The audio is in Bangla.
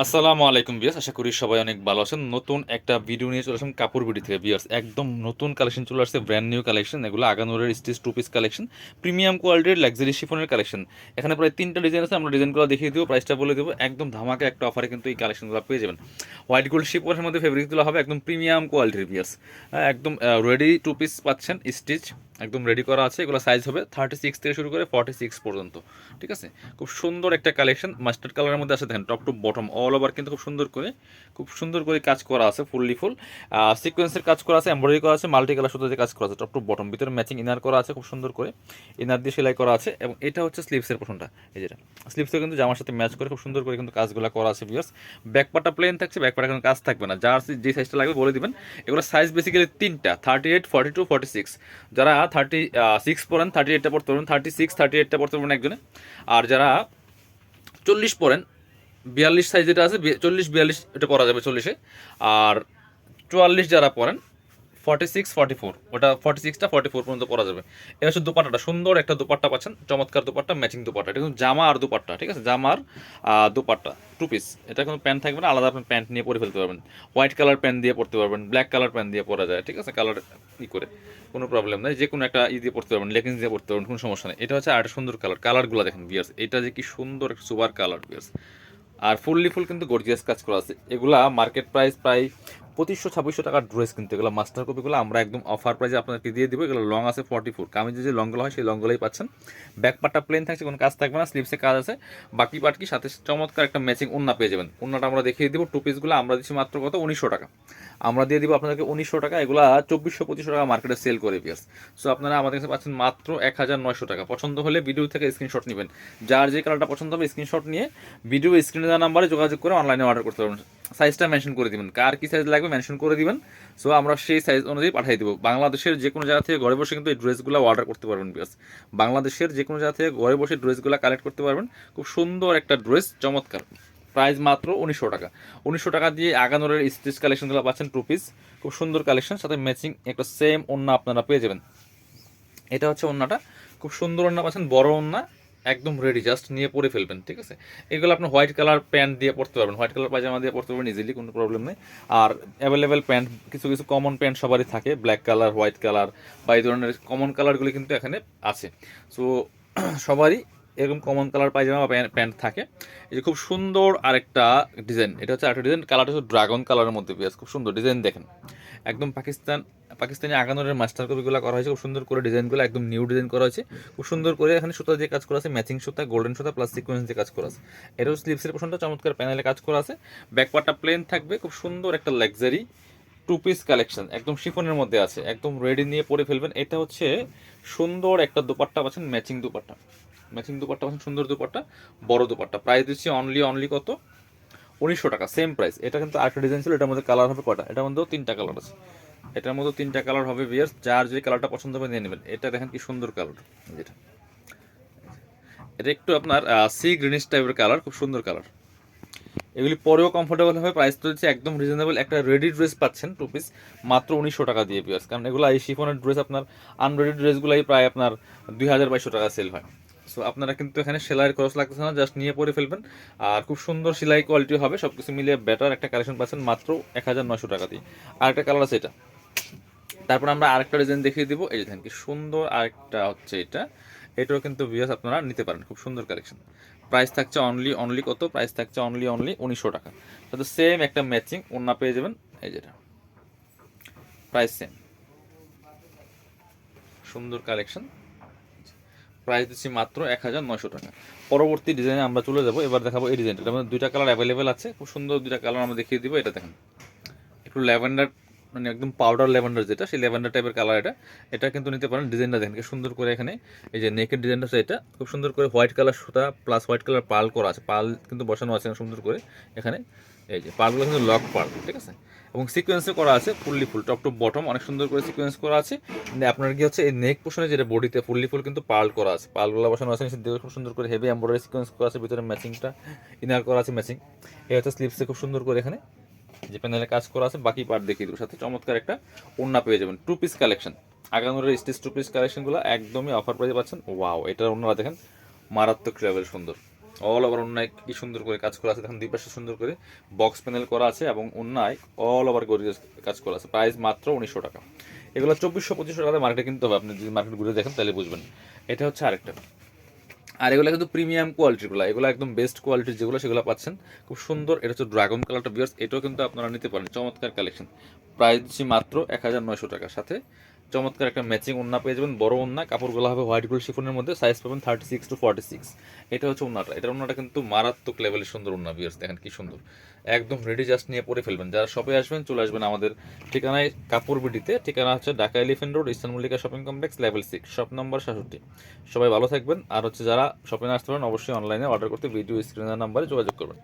আসসালামু আলাইকুম বিয়াস আশা করি সবাই অনেক ভালো আছেন। নতুন একটা ভিডিও নিয়ে চলে আসলাম কাপড় বিডি থেকে। বিয়ার্স একদম নতুন কালেকশন চলে আসছে ব্র্যান্ড নিউ কালেকশন এগুলো আগানোরের stitch two piece collection premium কোয়ালিটির লাক্সারি শিফনের কালেকশন এখানে প্রায় তিনটা ডিজাইন আছে, আমরা ডিজাইনগুলো দেখিয়ে দেবো প্রাইসটা বলে দেবো। একদম ধামাকা একটা অফারে কিন্তু এই কালেকশনগুলো পেয়ে যাবেন। হোয়াইট গোল্ড শিফনের মধ্যে ফেব্রিকগুলো হবে, একদম প্রিমিয়াম কোয়ালিটির বিয়ার্স একদম রেডি টু পিস পাচ্ছেন স্টিচ একদম রেডি করা আছে, এগুলো সাইজ হবে থার্টি সিক্স থেকে শুরু করে ফর্টি সিক্স পর্যন্ত, ঠিক আছে? খুব সুন্দর একটা কালেকশন মাস্টার্ড কালারের মধ্যে আছে, দেখেন top to bottom all over কিন্তু খুব সুন্দর করে, খুব সুন্দর করে কাজ করা আছে ফুললি ফুল সিকোয়েন্সের কাজ করা আছে এমব্রয়ডারি করা আছে মাল্টি কালার সুতো দিয়ে কাজ করা আছে টপ টু বটম ভিতরে ম্যাচিং ইনার করা আছে, খুব সুন্দর করে ইনার দিয়ে সেলাই করা আছে, এবং এটা হচ্ছে স্লিপসের পোষণটা এই যেটা স্লিপসে কিন্তু জামার সাথে ম্যাচ করে খুব সুন্দর করে কিন্তু কাজগুলো করা আছে বিয়ার্স ব্যাকপাটা প্লেন থাকছে ব্যাকপাটা কোনো কাজ থাকবে না, যার যে সাইজটা লাগবে বলে দিবেন, এগুলো সাইজ বেসিক্যালি তিনটা thirty eight forty two forty six যারা থার্টি সিক্স পড়েন থার্টি এইটটা পড়তে পারবেন থার্টি সিক্স থার্টি এইটটা পড়তে পারবেন একজনে। আর যারা চল্লিশ পড়েন বিয়াল্লিশ সাইজ যেটা আছে চল্লিশ বিয়াল্লিশ এটা পরা যাবে চল্লিশে। আর চুয়াল্লিশ যারা পড়েন ফর্টি সিক্স ফর্টি ফোর ওটা ফর্টি সিক্সটা ফর্টি ফোর পর্যন্ত পরা যাবে। এটা হচ্ছে দুপাট্টাটা সুন্দর একটা দুপাট্টা পাচ্ছেন চমৎকার দুপাট্টা ম্যাচিং দুপাট্টা। এটা কিন্তু জামা আর দুপাট্টা ঠিক আছে? জামার আহ, দুপাট্টা টু পিস এটা কোনো প্যান্ট থাকবে না আলাদা আপনি প্যান্ট নিয়ে পরে ফেলতে পারবেন। হোয়াইট কালার প্যান্ট দিয়ে পড়তে পারবেন ব্ল্যাক কালার প্যান্ট দিয়ে পরা যায় ঠিক আছে? কালার ই করে, কোনো প্রবলেম নাই, যে কোনো একটা ই দিয়ে পড়তে পারবেন লেগিংস দিয়ে পড়তে পারবেন, কোনো সমস্যা নেই। এটা হচ্ছে আর সুন্দর কালার কালারগুলো দেখেন বিয়ার্স এটা যে কি সুন্দর একটা সুপার কালার বিয়ার্স আর ফুললি ফুল কিন্তু গর্জিয়াস কাজ করা আছে। এগুলা মার্কেট প্রাইস প্রায় পঁচিশশো, ছাব্বিশশো টাকার ড্রেস কিন্তু এগুলো মাস্টার কপিগুলো আমরা একদম অফার প্রাইসে আপনাদেরকে দিয়ে দিব। এগুলো লং আছে ফর্টি ফোর কামিজে যে লংগুলো হয়, সেই লংগুলোই পাচ্ছেন। ব্যাক পার্টটা প্লেন থাকছে, কোনো কাজ থাকবে না স্লিপসে কাজ আছে। বাকি পার্ট কি? সাথে চমৎকার একটা ম্যাচিং ওন্না পেয়ে যাবেন। ওন্নাটা আমরা দেখিয়ে দিব টু পিসগুলো আমরা দিচ্ছি মাত্র কত? উনিশশো টাকা। আমরা দিয়ে দিব আপনাদেরকে উনিশশো টাকা, এগুলা চব্বিশশো, পঁচিশশো টাকা মার্কেটে সেল করে পিয়াস সো আপনারা আমাদের কাছে পাচ্ছেন মাত্র এক হাজার নয়শো টাকা। পছন্দ হলে ভিডিও থেকে স্ক্রিনশট নেবেন। যার যে কালারটা পছন্দ হবে স্ক্রিনশট নিয়ে ভিডিও স্ক্রিনে দেওয়া নাম্বারে যোগাযোগ করে অনলাইনে অর্ডার করতে পারবেন। সাইজটা মেনশন করে দিবেন। কার কি সাইজ লাগবে মেনশন করে দিবেন। সো আমরা সেই সাইজ অনুযায়ী পাঠিয়ে দেবো। বাংলাদেশের যে কোনো জায়গা থেকে ঘরে বসে কিন্তু এই ড্রেসগুলো অর্ডার করতে পারবেন বিকজ বাংলাদেশের যে কোনো জায়গা থেকে ঘরে বসে ড্রেসগুলো কালেক্ট করতে পারবেন। খুব সুন্দর একটা ড্রেস চমৎকার। প্রাইস মাত্র উনিশশো টাকা। উনিশশো টাকা দিয়ে আগানোরের স্টিচ কালেকশনগুলো পাচ্ছেন টু পিস খুব সুন্দর কালেকশন সাথে ম্যাচিং একটা সেম ওন্না আপনারা পেয়ে যাবেন। এটা হচ্ছে ওন্নাটা খুব সুন্দর ওন্না পাচ্ছেন, বড় ওন্না একদম রেডি জাস্ট নিয়ে পরে ফেলবেন, ঠিক আছে? এগুলো আপনি হোয়াইট কালার প্যান্ট দিয়ে পরতে পারবেন। হোয়াইট কালার পায়জামা দিয়ে পরতে পারবেন ইজিলি কোনো প্রবলেম নেই। আর অ্যাভেলেবেল প্যান্ট কিছু কিছু কমন প্যান্ট সবারই থাকে ব্ল্যাক কালার হোয়াইট কালার বা এই ধরনের কমন কালারগুলি কিন্তু এখানে আছে। সো সবারই এরকম কমন কালার পায়জামা বা প্যান্ট- থাকে। এই যে খুব সুন্দর আরেকটা ডিজাইন এটা হচ্ছে আরেকটা ডিজাইন কালারটা হচ্ছে ড্রাগন কালারের মধ্যে পেঁয়াজ খুব সুন্দর ডিজাইন দেখেন। একদম পাকিস্তান, পাকিস্তানি আগানোরের মাস্টার কপিগুলো করা হয়েছে, খুব সুন্দর করে ডিজাইনগুলো একদম নিউ ডিজাইন করা হয়েছে। খুব সুন্দর করে এখানে সুতা দিয়ে কাজ করা আছে ম্যাচিং সুতা গোল্ডেন সুতা প্লাস সিকোয়েন্স দিয়ে কাজ করা আছে। এটাও স্লিপসের পোশনটা চমৎকার প্যানেলে কাজ করা আছে। ব্যাকপার্টটা প্লেন থাকবে, খুব সুন্দর একটা লাক্সারি টু পিস কালেকশন একদম শিফনের মধ্যে আছে, একদম রেডি নিয়ে পরে ফেলবেন। এটা হচ্ছে সুন্দর একটা দুপাট্টা পাচ্ছেন ম্যাচিং দুপাট্টা। ম্যাচিং দুপাট্টা পাচ্ছেন সুন্দর দুপাট্টা, বড় দুপাট্টা। প্রাইস দিচ্ছি অনলি অনলি কত? উনিশশো টাকা সেম প্রাইস এটা কিন্তু আরেকটা ডিজাইন ছিল, এটার মধ্যে কালার হবে কটা এটার মধ্যেও তিনটা কালার আছে। এটার মধ্যে তিনটা কালার হবে বিয়ার্স যার যে কালারটা পছন্দ হবে নিয়ে নেবেন। এটা দেখেন কি সুন্দর কালার যেটা। এটা একটু আপনার সি গ্রিনিশ টাইপের কালার খুব সুন্দর কালার এগুলি পরেও কমফোর্টেবল হবে। প্রাইস তো হচ্ছে একদম রিজনেবল একটা রেডি ড্রেস পাচ্ছেন টু পিস মাত্র উনিশশো টাকা দিয়ে পিয়ার্স কারণ এগুলো এই শিফনের ড্রেস আপনার আনরেডি ড্রেসগুলোই প্রায় আপনার দুই হাজার বাইশশো টাকা সেল হয়। আপনারা কিন্তু এখানে সেলাইয়ের খরচ লাগতেছে না জাস্ট নিয়ে পরে ফেলবেন। আর খুব সুন্দর সেলাই কোয়ালিটি হবে সব কিছু মিলিয়ে বেটার একটা কালেকশন পাচ্ছেন মাত্র এক হাজার নশো টাকা দিয়ে। আর একটা কালার আছে এটা। তারপর আমরা আরেকটা ডিজাইন দেখিয়ে দিব। এই দেখেন কি সুন্দর আরেকটা হচ্ছে এটা। এটাও কিন্তু ভিউয়ার্স আপনারা নিতে পারেন, খুব সুন্দর কালেকশন প্রাইস থাকছে অনলি অনলি কত? প্রাইস থাকছে অনলি অনলি উনিশশো টাকা। সাথে সেম একটা ম্যাচিং ওনা পেয়ে যাবেন। এই যেটা প্রাইস সেম সুন্দর কালেকশন প্রাইস দিচ্ছি মাত্র এক হাজার নয়শো টাকা। পরবর্তী ডিজাইনে আমরা চলে যাব। এবার দেখাবো এই ডিজাইনটা এটার দুইটা কালার অ্যাভেলেবেল আছে। খুব সুন্দর দুইটা কালার আমরা দেখিয়ে দিব। এটা দেখেন। একটু ল্যাভেন্ডার মানে একদম পাউডার ল্যাভেন্ডার যেটা, সেই ল্যাভেন্ডার টাইপের কালার এটা। এটা কিন্তু নিতে পারেন ডিজাইনটা দেখেন সুন্দর করে এখানে এই যে নেকের ডিজাইনটা আছে এটা, খুব সুন্দর করে হোয়াইট কালার সুতা প্লাস হোয়াইট কালার পাল করা আছে। পাল কিন্তু বসানো আছে সুন্দর করে এখানে। এই যে পালগুলো কিন্তু লক পাল ঠিক আছে? এবং সিকোয়েন্সে করা আছে fully full top to bottom অনেক সুন্দর করে সিকোয়েন্স করা আছে। মানে আপনার কি হচ্ছে, এই নেক পোশনে যেটা বডিতে ফুললি ফুল কিন্তু পাল করা আছে। পার্লগুলো বসানো আছে দিয়ে খুব সুন্দর করে হেভি এম্বয়ডারি সিকোয়েন্স করা আছে, ভিতরে ম্যাচিংটা ইনার করা আছে ম্যাচিং এই হচ্ছে স্লিপসে খুব সুন্দর করে এখানে। যে প্যানেলে কাজ করা আছে, বাকি পার্ট দেখিয়ে দেবো। সাথে চমৎকার একটা ওড়না পেয়ে যাবেন। টু পিস কালেকশন আগানোর স্টিচ টু পিস কালেকশনগুলো একদমই অফার প্রাইসে পাচ্ছেন। ওয়াও এটার ওনারা দেখেন, মারাত্মক লেভেল সুন্দর। অল ওভার অন্যায় কি সুন্দর করে কাজ করা আছে। দেখেন, দুই সুন্দর করে বক্স প্যানেল করা আছে এবং অন্যায় অল ওভার গরিজ কাজ করা আছে। প্রাইস মাত্র উনিশশো টাকা। এগুলো চব্বিশশো, পঁচিশশো টাকা মার্কেটে কিনতে হবে। আপনি যদি মার্কেট ঘুরে দেখেন, তাহলে বুঝবেন। এটা হচ্ছে আরেকটা। আর এগুলো কিন্তু প্রিমিয়াম কোয়ালিটিগুলো এগুলো একদম বেস্ট কোয়ালিটির যেগুলো সেগুলো পাচ্ছেন। খুব সুন্দর, এটা হচ্ছে ড্রাগন কালারটা বিয়ার্স এটাও কিন্তু আপনারা নিতে পারেন। চমৎকার কালেকশন প্রাইস মাত্র এক হাজার নয়শো টাকার সাথে। চমৎকার একটা ম্যাচিং ওন্না পেয়ে যাবেন। বড় ওন্না কাপড়গুলো হবে হোয়াইট গোল্ড শিফনের মধ্যে সাইজ পাবেন thirty six to forty six এটা হচ্ছে ওন্নাটা এটার ওন্নাটা কিন্তু মারাত্মক লেভেলের সুন্দর ওন্না বিয়ার্স দেখেন কি সুন্দর। একদম রেডি জাস্ট নিয়ে পরে ফেলবেন। যারা শপে আসবেন, চলে আসবেন আমাদের ঠিকানায় কাপড় বিডিতে। ঠিকানা হচ্ছে Dhaka Elephant Road Eastern Mallika shopping complex level six shop number সাতষট্টি সবাই ভালো থাকবেন। আর হচ্ছে যারা শপিং আসতে পারেন, অবশ্যই অনলাইনে অর্ডার করতে ভিডিও স্ক্রিনের নাম্বারে যোগাযোগ করবেন।